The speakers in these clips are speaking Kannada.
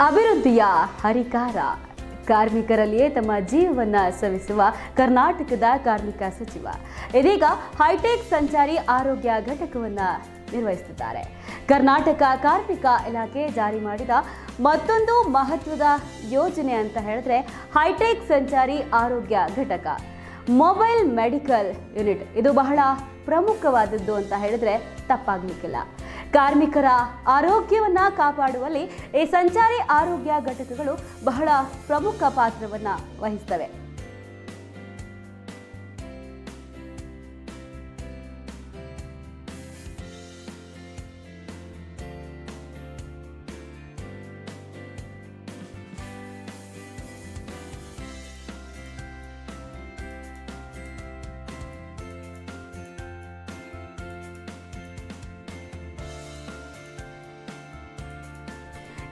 ಅಭಿವೃದ್ಧಿಯ ಹರಿಕಾರ. ಕಾರ್ಮಿಕರಲ್ಲಿಯೇ ತಮ್ಮ ಜೀವವನ್ನು ಸವಿಸುವ ಕರ್ನಾಟಕದ ಕಾರ್ಮಿಕ ಸಚಿವ. ಇದೀಗ ಹೈಟೆಕ್ ಸಂಚಾರಿ ಆರೋಗ್ಯ ಘಟಕವನ್ನು ನಿರ್ವಹಿಸುತ್ತಿದ್ದಾರೆ. ಕರ್ನಾಟಕ ಕಾರ್ಮಿಕ ಇಲಾಖೆ ಜಾರಿ ಮಾಡಿದ ಮತ್ತೊಂದು ಮಹತ್ವದ ಯೋಜನೆ ಅಂತ ಹೇಳಿದ್ರೆ ಹೈಟೆಕ್ ಸಂಚಾರಿ ಆರೋಗ್ಯ ಘಟಕ. Mobile medical unit. ಇದು ಬಹಳ ಪ್ರಮುಖವಾದದ್ದು ಅಂತ ಹೇಳಿದ್ರೆ ತಪ್ಪಾಗ್ಲಿಕ್ಕಿಲ್ಲ. ಕಾರ್ಮಿಕರ ಆರೋಗ್ಯವನ್ನು ಕಾಪಾಡುವಲ್ಲಿ ಈ ಸಂಚಾರಿ ಆರೋಗ್ಯ ಘಟಕಗಳು ಬಹಳ ಪ್ರಮುಖ ಪಾತ್ರವನ್ನು ವಹಿಸ್ತವೆ.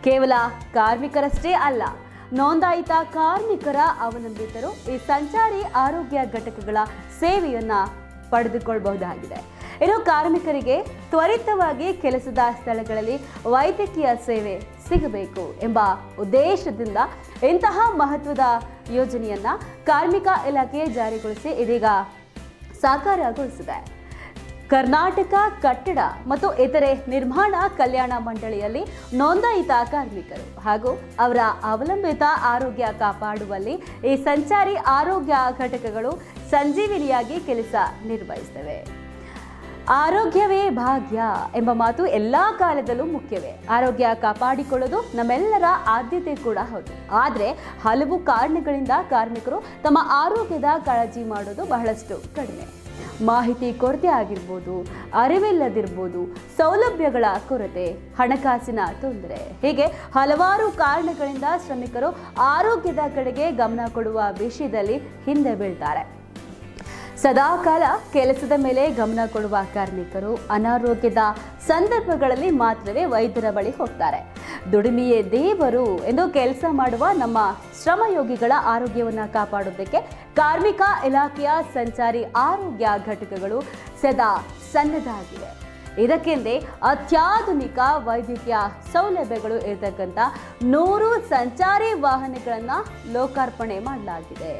ಕೇವಲ ಕಾರ್ಮಿಕರಷ್ಟೇ ಅಲ್ಲ, ನೋಂದಾಯಿತ ಕಾರ್ಮಿಕರ ಅವಲಂಬಿತರು ಈ ಸಂಚಾರಿ ಆರೋಗ್ಯ ಘಟಕಗಳ ಸೇವೆಯನ್ನು ಪಡೆದುಕೊಳ್ಳಬಹುದಾಗಿದೆ ಇನ್ನು ಕಾರ್ಮಿಕರಿಗೆ ತ್ವರಿತವಾಗಿ ಕೆಲಸದ ಸ್ಥಳಗಳಲ್ಲಿ ವೈದ್ಯಕೀಯ ಸೇವೆ ಸಿಗಬೇಕು ಎಂಬ ಉದ್ದೇಶದಿಂದ ಇಂತಹ ಮಹತ್ವದ ಯೋಜನೆಯನ್ನ ಕಾರ್ಮಿಕ ಇಲಾಖೆ ಜಾರಿಗೊಳಿಸಿ ಇದೀಗ ಸಾಕಾರಗೊಳಿಸಿದೆ. ಕರ್ನಾಟಕ, ಕಟ್ಟಡ ಮತ್ತು ಇತರೆ ನಿರ್ಮಾಣ ಕಲ್ಯಾಣ ಮಂಡಳಿಯಲ್ಲಿ ನೋಂದಾಯಿತ ಕಾರ್ಮಿಕರು ಹಾಗೂ ಅವರ ಅವಲಂಬಿತ ಆರೋಗ್ಯ ಕಾಪಾಡುವಲ್ಲಿ ಈ ಸಂಚಾರಿ ಆರೋಗ್ಯ ಘಟಕಗಳು ಸಂಜೀವಿನಿಯಾಗಿ ಕೆಲಸ ನಿರ್ವಹಿಸ್ತವೆ ಆರೋಗ್ಯವೇ ಭಾಗ್ಯ ಎಂಬ ಮಾತು ಎಲ್ಲ ಕಾಲದಲ್ಲೂ ಮುಖ್ಯವೇ. ಆರೋಗ್ಯ ಕಾಪಾಡಿಕೊಳ್ಳೋದು ನಮ್ಮೆಲ್ಲರ ಆದ್ಯತೆ ಕೂಡ ಹೌದು. ಆದರೆ ಹಲವು ಕಾರಣಗಳಿಂದ ಕಾರ್ಮಿಕರು ತಮ್ಮ ಆರೋಗ್ಯದ ಕಾಳಜಿ ಮಾಡೋದು ಬಹಳಷ್ಟು ಕಡಿಮೆ. ಮಾಹಿತಿ ಕೊರತೆ ಆಗಿರ್ಬೋದು, ಅರಿವಿಲ್ಲದಿರ್ಬೋದು, ಸೌಲಭ್ಯಗಳ ಕೊರತೆ, ಹಣಕಾಸಿನ ತೊಂದರೆ. ಹೀಗೆ ಹಲವಾರು ಕಾರಣಗಳಿಂದ ಶ್ರಮಿಕರು ಆರೋಗ್ಯದ ಕಡೆಗೆ ಗಮನ ಕೊಡುವ ವಿಷಯದಲ್ಲಿ ಹಿಂದೆ ಬೀಳ್ತಾರೆ. ಸದಾಕಾಲ ಕೆಲಸದ ಮೇಲೆ ಗಮನ ಕೊಡುವ ಕಾರ್ಮಿಕರು ಅನಾರೋಗ್ಯದ ಸಂದರ್ಭಗಳಲ್ಲಿ ಮಾತ್ರವೇ ವೈದ್ಯರ ಬಳಿ ಹೋಗ್ತಾರೆ. ದುಡಿಮೆಯೇ ದೇವರು ಎಂದು ಕೆಲಸ ಮಾಡುವ ನಮ್ಮ ಶ್ರಮಯೋಗಿಗಳ ಆರೋಗ್ಯವನ್ನು ಕಾಪಾಡೋದಕ್ಕೆ ಕಾರ್ಮಿಕ ಇಲಾಖೆಯ ಸಂಚಾರಿ ಆರೋಗ್ಯ ಘಟಕಗಳು ಸದಾ ಸನ್ನದ್ಧಾಗಿವೆ ಇದಕ್ಕೆಂದೇ ಅತ್ಯಾಧುನಿಕ ವೈದ್ಯಕೀಯ ಸೌಲಭ್ಯಗಳು ಇರತಕ್ಕಂಥ ನೂರು ಸಂಚಾರಿ ವಾಹನಗಳನ್ನು ಲೋಕಾರ್ಪಣೆ ಮಾಡಲಾಗಿದೆ.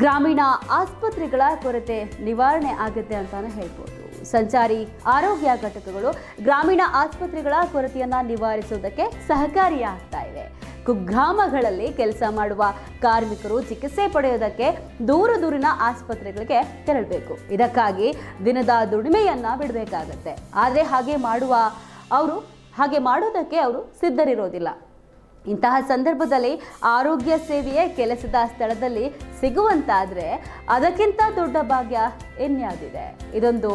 ಗ್ರಾಮೀಣ ಆಸ್ಪತ್ರೆಗಳ ಕೊರತೆ ನಿವಾರಣೆ ಆಗುತ್ತೆ ಅಂತಲೂ ಹೇಳ್ಬೋದು. ಸಂಚಾರಿ ಆರೋಗ್ಯ ಘಟಕಗಳು ಗ್ರಾಮೀಣ ಆಸ್ಪತ್ರೆಗಳ ಕೊರತೆಯನ್ನು ನಿವಾರಿಸುವುದಕ್ಕೆ ಸಹಕಾರಿಯಾಗ್ತಾ ಇದೆ. ಕುಗ್ರಾಮಗಳಲ್ಲಿ ಕೆಲಸ ಮಾಡುವ ಕಾರ್ಮಿಕರು ಚಿಕಿತ್ಸೆ ಪಡೆಯೋದಕ್ಕೆ ದೂರ ದೂರಿನ ಆಸ್ಪತ್ರೆಗಳಿಗೆ ತೆರಳಬೇಕು. ಇದಕ್ಕಾಗಿ ದಿನದ ದುಡಿಮೆಯನ್ನು ಬಿಡಬೇಕಾಗತ್ತೆ. ಆದರೆ ಹಾಗೆ ಮಾಡುವ ಅವರು, ಹಾಗೆ ಮಾಡೋದಕ್ಕೆ ಅವರು ಸಿದ್ಧರಿರೋದಿಲ್ಲ. ಇಂತಹ ಸಂದರ್ಭದಲ್ಲಿ ಆರೋಗ್ಯ ಸೇವೆಯೇ ಕೆಲಸದ ಸ್ಥಳದಲ್ಲಿ ಸಿಗುವಂತಾದರೆ ಅದಕ್ಕಿಂತ ದೊಡ್ಡ ಭಾಗ್ಯ ಇನ್ಯಾವುದಿದೆ? ಇದೊಂದು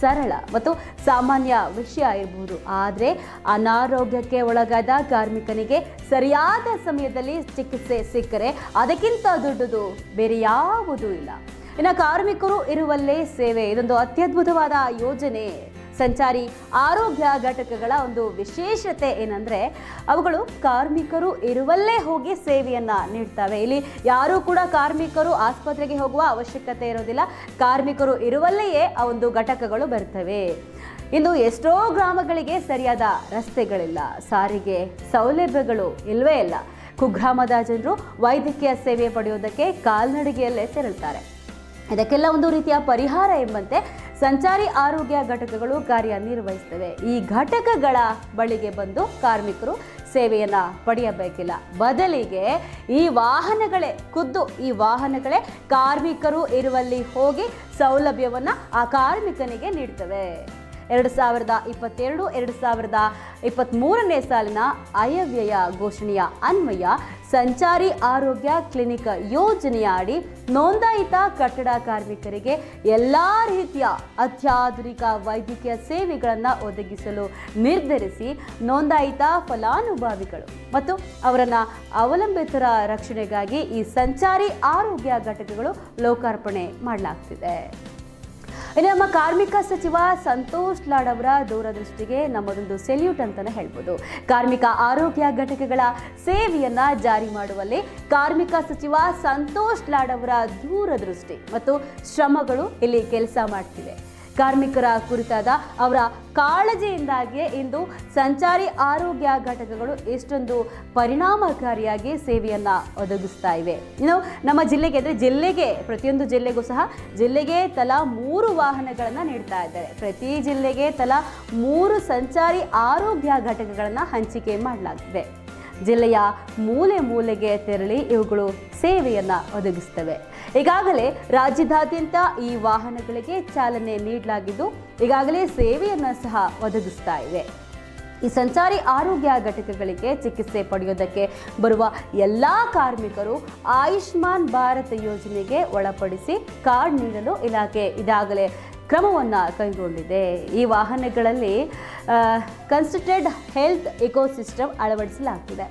ಸರಳ ಮತ್ತು ಸಾಮಾನ್ಯ ವಿಷಯ ಇರಬಹುದು ಆದರೆ ಅನಾರೋಗ್ಯಕ್ಕೆ ಒಳಗಾದ ಕಾರ್ಮಿಕನಿಗೆ ಸರಿಯಾದ ಸಮಯದಲ್ಲಿ ಚಿಕಿತ್ಸೆ ಸಿಕ್ಕರೆ ಅದಕ್ಕಿಂತ ದೊಡ್ಡದು ಬೇರೆ ಯಾವುದೂ ಇಲ್ಲ. ಇನ್ನು ಕಾರ್ಮಿಕರು ಇರುವಲ್ಲೇ ಸೇವೆ. ಇದೊಂದು ಅತ್ಯದ್ಭುತವಾದ ಯೋಜನೆ. ಸಂಚಾರಿ ಆರೋಗ್ಯ ಘಟಕಗಳ ಒಂದು ವಿಶೇಷತೆ ಏನಂದ್ರೆ, ಅವುಗಳು ಕಾರ್ಮಿಕರು ಇರುವಲ್ಲೇ ಹೋಗಿ ಸೇವೆಯನ್ನು ನೀಡ್ತವೆ. ಇಲ್ಲಿ ಯಾರೂ ಕೂಡ ಕಾರ್ಮಿಕರು ಆಸ್ಪತ್ರೆಗೆ ಹೋಗುವ ಅವಶ್ಯಕತೆ ಇರೋದಿಲ್ಲ. ಕಾರ್ಮಿಕರು ಇರುವಲ್ಲೆಯೇ ಆ ಒಂದು ಘಟಕಗಳು ಬರ್ತವೆ. ಇನ್ನು ಎಷ್ಟೋ ಗ್ರಾಮಗಳಿಗೆ ಸರಿಯಾದ ರಸ್ತೆಗಳಿಲ್ಲ. ಸಾರಿಗೆ ಸೌಲಭ್ಯಗಳು ಇಲ್ಲವೇ ಇಲ್ಲ. ಕುಗ್ರಾಮದ ಜನರು ವೈದ್ಯಕೀಯ ಸೇವೆ ಪಡೆಯೋದಕ್ಕೆ ಕಾಲ್ನಡಿಗೆಯಲ್ಲೇ ತೆರಳುತ್ತಾರೆ ಇದಕ್ಕೆಲ್ಲ ಒಂದು ರೀತಿಯ ಪರಿಹಾರ ಎಂಬಂತೆ ಸಂಚಾರಿ ಆರೋಗ್ಯ ಘಟಕಗಳು ಕಾರ್ಯನಿರ್ವಹಿಸ್ತವೆ ಈ ಘಟಕಗಳ ಬಳಿಗೆ ಬಂದು ಕಾರ್ಮಿಕರು ಸೇವೆಯನ್ನು ಪಡೆಯಬೇಕಿಲ್ಲ. ಬದಲಿಗೆ ಈ ವಾಹನಗಳೇ, ಖುದ್ದು ಈ ವಾಹನಗಳೇ ಕಾರ್ಮಿಕರು ಇರುವಲ್ಲಿ ಹೋಗಿ ಸೌಲಭ್ಯವನ್ನು ಆ ಕಾರ್ಮಿಕನಿಗೆ ನೀಡ್ತವೆ. ಎರಡು ಸಾವಿರದ ಇಪ್ಪತ್ತೆರಡು, ಎರಡು ಸಾವಿರದ ಇಪ್ಪತ್ತ್ಮೂರನೇ ಸಾಲಿನ ಆಯವ್ಯಯ ಘೋಷಣೆಯ ಅನ್ವಯ ಸಂಚಾರಿ ಆರೋಗ್ಯ ಕ್ಲಿನಿಕ್ ಯೋಜನೆಯ ಅಡಿ ನೋಂದಾಯಿತ ಕಟ್ಟಡ ಕಾರ್ಮಿಕರಿಗೆ ಎಲ್ಲ ರೀತಿಯ ಅತ್ಯಾಧುನಿಕ ವೈದ್ಯಕೀಯ ಸೇವೆಗಳನ್ನು ಒದಗಿಸಲು ನಿರ್ಧರಿಸಿ ನೋಂದಾಯಿತ ಫಲಾನುಭವಿಗಳು ಮತ್ತು ಅವರನ್ನು ಅವಲಂಬಿತರ ರಕ್ಷಣೆಗಾಗಿ ಈ ಸಂಚಾರಿ ಆರೋಗ್ಯ ಘಟಕಗಳು ಲೋಕಾರ್ಪಣೆ ಮಾಡಲಾಗ್ತಿದೆ. ಇನ್ನು ನಮ್ಮ ಕಾರ್ಮಿಕ ಸಚಿವ ಸಂತೋಷ್ ಲಾಡ್ ಅವರ ದೂರದೃಷ್ಟಿಗೆ ನಮ್ಮದೊಂದು ಸೆಲ್ಯೂಟ್ ಅಂತಾನೆ ಹೇಳ್ಬೋದು. ಕಾರ್ಮಿಕ ಆರೋಗ್ಯ ಘಟಕಗಳ ಸೇವೆಯನ್ನ ಜಾರಿ ಮಾಡುವಲ್ಲಿ ಕಾರ್ಮಿಕ ಸಚಿವ ಸಂತೋಷ್ ಲಾಡ್ ಅವರ ದೂರದೃಷ್ಟಿ ಮತ್ತು ಶ್ರಮಗಳು ಇಲ್ಲಿ ಕೆಲಸ ಮಾಡ್ತಿವೆ. ಕಾರ್ಮಿಕರ ಕುರಿತಾದ ಅವರ ಕಾಳಜಿಯಿಂದಾಗಿಯೇ ಇಂದು ಸಂಚಾರಿ ಆರೋಗ್ಯ ಘಟಕಗಳು ಎಷ್ಟೊಂದು ಪರಿಣಾಮಕಾರಿಯಾಗಿ ಸೇವೆಯನ್ನು ಒದಗಿಸ್ತಾ ಇವೆ. ಇನ್ನು ನಮ್ಮ ಜಿಲ್ಲೆಗೆ ಅಂದರೆ ಜಿಲ್ಲೆಗೆ, ಪ್ರತಿಯೊಂದು ಜಿಲ್ಲೆಗೂ ಸಹ ಜಿಲ್ಲೆಗೆ ತಲಾ ಮೂರು ವಾಹನಗಳನ್ನು ನೀಡ್ತಾ ಇದ್ದಾರೆ. ಪ್ರತಿ ಜಿಲ್ಲೆಗೆ ತಲಾ ಮೂರು ಸಂಚಾರಿ ಆರೋಗ್ಯ ಘಟಕಗಳನ್ನು ಹಂಚಿಕೆ ಮಾಡಲಾಗಿದೆ ಜಿಲ್ಲೆಯ ಮೂಲೆ ಮೂಲೆಗೆ ತೆರಳಿ ಇವುಗಳು ಸೇವೆಯನ್ನು ಒದಗಿಸ್ತವೆ ಈಗಾಗಲೇ ರಾಜ್ಯದಾದ್ಯಂತ ಈ ವಾಹನಗಳಿಗೆ ಚಾಲನೆ ನೀಡಲಾಗಿದ್ದು, ಈಗಾಗಲೇ ಸೇವೆಯನ್ನು ಸಹ ಒದಗಿಸ್ತಾ ಇವೆ ಈ ಸಂಚಾರಿ ಆರೋಗ್ಯ ಘಟಕಗಳಿಗೆ ಚಿಕಿತ್ಸೆ ಪಡೆಯೋದಕ್ಕೆ ಬರುವ ಎಲ್ಲ ಕಾರ್ಮಿಕರು ಆಯುಷ್ಮಾನ್ ಭಾರತ್ ಯೋಜನೆಗೆ ಒಳಪಡಿಸಿ ಕಾರ್ಡ್ ನೀಡಲು ಇಲಾಖೆ ಇದಾಗಲೇ ಕ್ರಮವನ್ನು ಕೈಗೊಂಡಿದೆ ಈ ವಾಹನಗಳಲ್ಲಿ ಕನ್ಸಿಸ್ಟೆಡ್ ಹೆಲ್ತ್ ಇಕೋಸಿಸ್ಟಮ್ ಅಳವಡಿಸಲಾಗ್ತಿದೆ.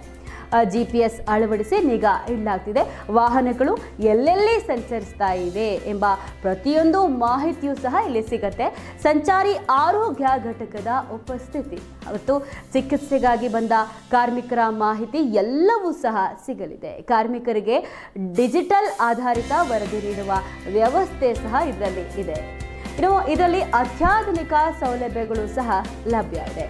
ಜಿ ಪಿ ಎಸ್ ಅಳವಡಿಸಿ ನಿಗಾ ಇಡಲಾಗ್ತಿದೆ. ವಾಹನಗಳು ಎಲ್ಲೆಲ್ಲಿ ಸಂಚರಿಸ್ತಾ ಇವೆ ಎಂಬ ಪ್ರತಿಯೊಂದು ಮಾಹಿತಿಯೂ ಸಹ ಇಲ್ಲಿ ಸಿಗತ್ತೆ. ಸಂಚಾರಿ ಆರೋಗ್ಯ ಘಟಕದ ಉಪಸ್ಥಿತಿ ಮತ್ತು ಚಿಕಿತ್ಸೆಗಾಗಿ ಬಂದ ಕಾರ್ಮಿಕರ ಮಾಹಿತಿ ಎಲ್ಲವೂ ಸಹ ಸಿಗಲಿದೆ. ಕಾರ್ಮಿಕರಿಗೆ ಡಿಜಿಟಲ್ ಆಧಾರಿತ ವರದಿ ನೀಡುವ ವ್ಯವಸ್ಥೆ ಸಹ ಇದರಲ್ಲಿ ಇದೆ. ಇನ್ನು ಇದರಲ್ಲಿ ಅತ್ಯಾಧುನಿಕ ಸೌಲಭ್ಯಗಳು ಸಹ ಲಭ್ಯ ಇದೆ.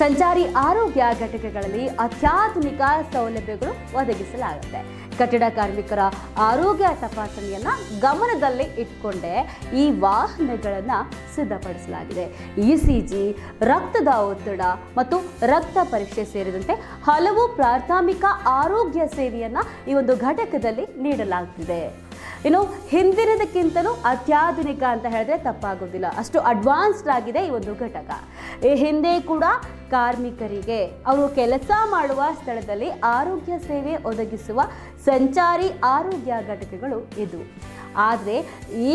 ಸಂಚಾರಿ ಆರೋಗ್ಯ ಘಟಕಗಳಲ್ಲಿ ಅತ್ಯಾಧುನಿಕ ಸೌಲಭ್ಯಗಳು ಒದಗಿಸಲಾಗುತ್ತೆ. ಕಟ್ಟಡ ಕಾರ್ಮಿಕರ ಆರೋಗ್ಯ ತಪಾಸಣೆಯನ್ನ ಗಮನದಲ್ಲಿ ಇಟ್ಕೊಂಡೇ ಈ ವಾಹನಗಳನ್ನು ಸಿದ್ಧಪಡಿಸಲಾಗಿದೆ. ಇ ಸಿ ಜಿ, ರಕ್ತದ ಒತ್ತಡ ಮತ್ತು ರಕ್ತ ಪರೀಕ್ಷೆ ಸೇರಿದಂತೆ ಹಲವು ಪ್ರಾಥಮಿಕ ಆರೋಗ್ಯ ಸೇವೆಯನ್ನ ಈ ಒಂದು ಘಟಕದಲ್ಲಿ ನೀಡಲಾಗ್ತಿದೆ. ಇನ್ನು ಹಿಂದಿನದಕ್ಕಿಂತಲೂ ಅತ್ಯಾಧುನಿಕ ಅಂತ ಹೇಳಿದ್ರೆ ತಪ್ಪಾಗೋದಿಲ್ಲ ಅಷ್ಟು ಅಡ್ವಾನ್ಸ್ಡ್ ಆಗಿದೆ ಈ ಒಂದು ಘಟಕ. ಈ ಹಿಂದೆ ಕೂಡ ಕಾರ್ಮಿಕರಿಗೆ ಅವರು ಕೆಲಸ ಮಾಡುವ ಸ್ಥಳದಲ್ಲಿ ಆರೋಗ್ಯ ಸೇವೆ ಒದಗಿಸುವ ಸಂಚಾರಿ ಆರೋಗ್ಯ ಘಟಕಗಳು ಇದು ಆದರೆ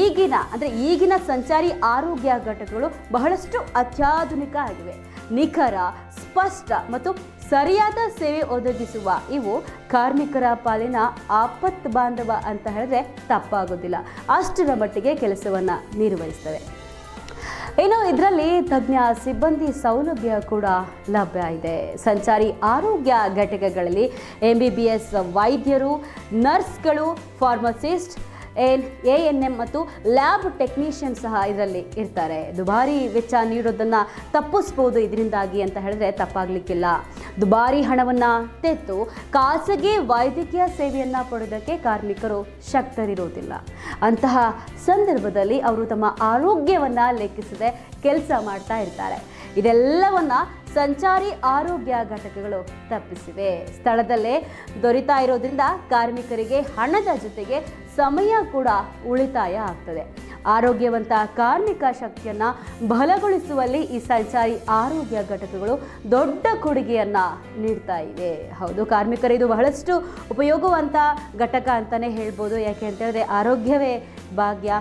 ಈಗಿನ, ಅಂದರೆ ಈಗಿನ ಸಂಚಾರಿ ಆರೋಗ್ಯ ಘಟಕಗಳು ಬಹಳಷ್ಟು ಅತ್ಯಾಧುನಿಕ ಆಗಿವೆ. ನಿಖರ, ಸ್ಪಷ್ಟ ಮತ್ತು ಸರಿಯಾದ ಸೇವೆ ಒದಗಿಸುವ, ಇವು ಕಾರ್ಮಿಕರ ಪಾಲಿನ ಆಪತ್ ಬಾಂಧವ ಅಂತ ಹೇಳಿದ್ರೆ ತಪ್ಪಾಗೋದಿಲ್ಲ. ಅಷ್ಟರ ಮಟ್ಟಿಗೆ ಕೆಲಸವನ್ನು ನಿರ್ವಹಿಸ್ತವೆ. ಇನ್ನು ಇದರಲ್ಲಿ ತಜ್ಞ ಸಿಬ್ಬಂದಿ ಸೌಲಭ್ಯ ಕೂಡ ಲಭ್ಯ ಇದೆ. ಸಂಚಾರಿ ಆರೋಗ್ಯ ಘಟಕಗಳಲ್ಲಿ ಎಂ ಬಿ ಬಿ ಎಸ್ ವೈದ್ಯರು, ನರ್ಸ್ಗಳು, pharmacist, N, A N M ಮತ್ತು ಲ್ಯಾಬ್ ಟೆಕ್ನಿಷಿಯನ್ ಸಹ ಇದರಲ್ಲಿ ಇರ್ತಾರೆ. ದುಬಾರಿ ವೆಚ್ಚ ನೀಡೋದನ್ನು ತಪ್ಪಿಸ್ಬೋದು ಇದರಿಂದಾಗಿ ಅಂತ ಹೇಳಿದ್ರೆ ತಪ್ಪಾಗಲಿಕ್ಕಿಲ್ಲ. ದುಬಾರಿ ಹಣವನ್ನು ತೆತ್ತು ಖಾಸಗಿ ವೈದ್ಯಕೀಯ ಸೇವೆಯನ್ನು ಪಡೆಯೋದಕ್ಕೆ ಕಾರ್ಮಿಕರು ಶಕ್ತರಿರೋದಿಲ್ಲ. ಅಂತಹ ಸಂದರ್ಭದಲ್ಲಿ ಅವರು ತಮ್ಮ ಆರೋಗ್ಯವನ್ನು ಲೆಕ್ಕಿಸದೆ ಕೆಲಸ ಮಾಡ್ತಾ ಇರ್ತಾರೆ. ಇದೆಲ್ಲವನ್ನ ಸಂಚಾರಿ ಆರೋಗ್ಯ ಘಟಕಗಳು ತಪ್ಪಿಸಿವೆ. ಸ್ಥಳದಲ್ಲೇ ದೊರೀತಾ ಇರೋದ್ರಿಂದ ಕಾರ್ಮಿಕರಿಗೆ ಹಣದ ಜೊತೆಗೆ ಸಮಯ ಕೂಡ ಉಳಿತಾಯ ಆಗ್ತದೆ. ಆರೋಗ್ಯವಂತ ಕಾರ್ಮಿಕ ಶಕ್ತಿಯನ್ನು ಬಲಗೊಳಿಸುವಲ್ಲಿ ಈ ಸಂಚಾರಿ ಆರೋಗ್ಯ ಘಟಕಗಳು ದೊಡ್ಡ ಕೊಡುಗೆಯನ್ನು ನೀಡ್ತಾ ಇವೆ. ಹೌದು, ಕಾರ್ಮಿಕರು, ಇದು ಬಹಳಷ್ಟು ಉಪಯೋಗವಂತ ಘಟಕ ಅಂತಲೇ ಹೇಳ್ಬೋದು. ಯಾಕೆ ಅಂತ ಹೇಳಿದ್ರೆ ಆರೋಗ್ಯವೇ ಭಾಗ್ಯ.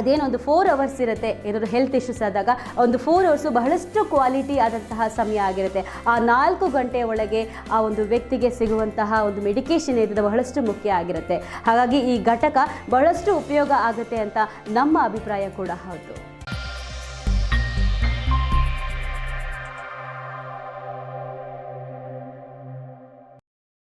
ಅದೇನೊಂದು ಫೋರ್ ಅವರ್ಸ್ ಇರುತ್ತೆ. ಏನಾದರೂ ಹೆಲ್ತ್ ಇಶ್ಯೂಸ್ ಆದಾಗ ಒಂದು ಫೋರ್ ಅವರ್ಸು ಬಹಳಷ್ಟು ಕ್ವಾಲಿಟಿ ಆದಂತಹ ಸಮಯ ಆಗಿರುತ್ತೆ. ಆ ನಾಲ್ಕು ಗಂಟೆ ಒಳಗೆ ಆ ಒಂದು ವ್ಯಕ್ತಿಗೆ ಸಿಗುವಂತಹ ಒಂದು ಮೆಡಿಕೇಷನ್ ಇರೋದು ಬಹಳಷ್ಟು ಮುಖ್ಯ ಆಗಿರುತ್ತೆ. ಹಾಗಾಗಿ ಈ ಘಟಕ ಬಹಳಷ್ಟು ಉಪಯೋಗ ಆಗುತ್ತೆ ಅಂತ ನಮ್ಮ ಅಭಿಪ್ರಾಯ ಕೂಡ ಹೌದು.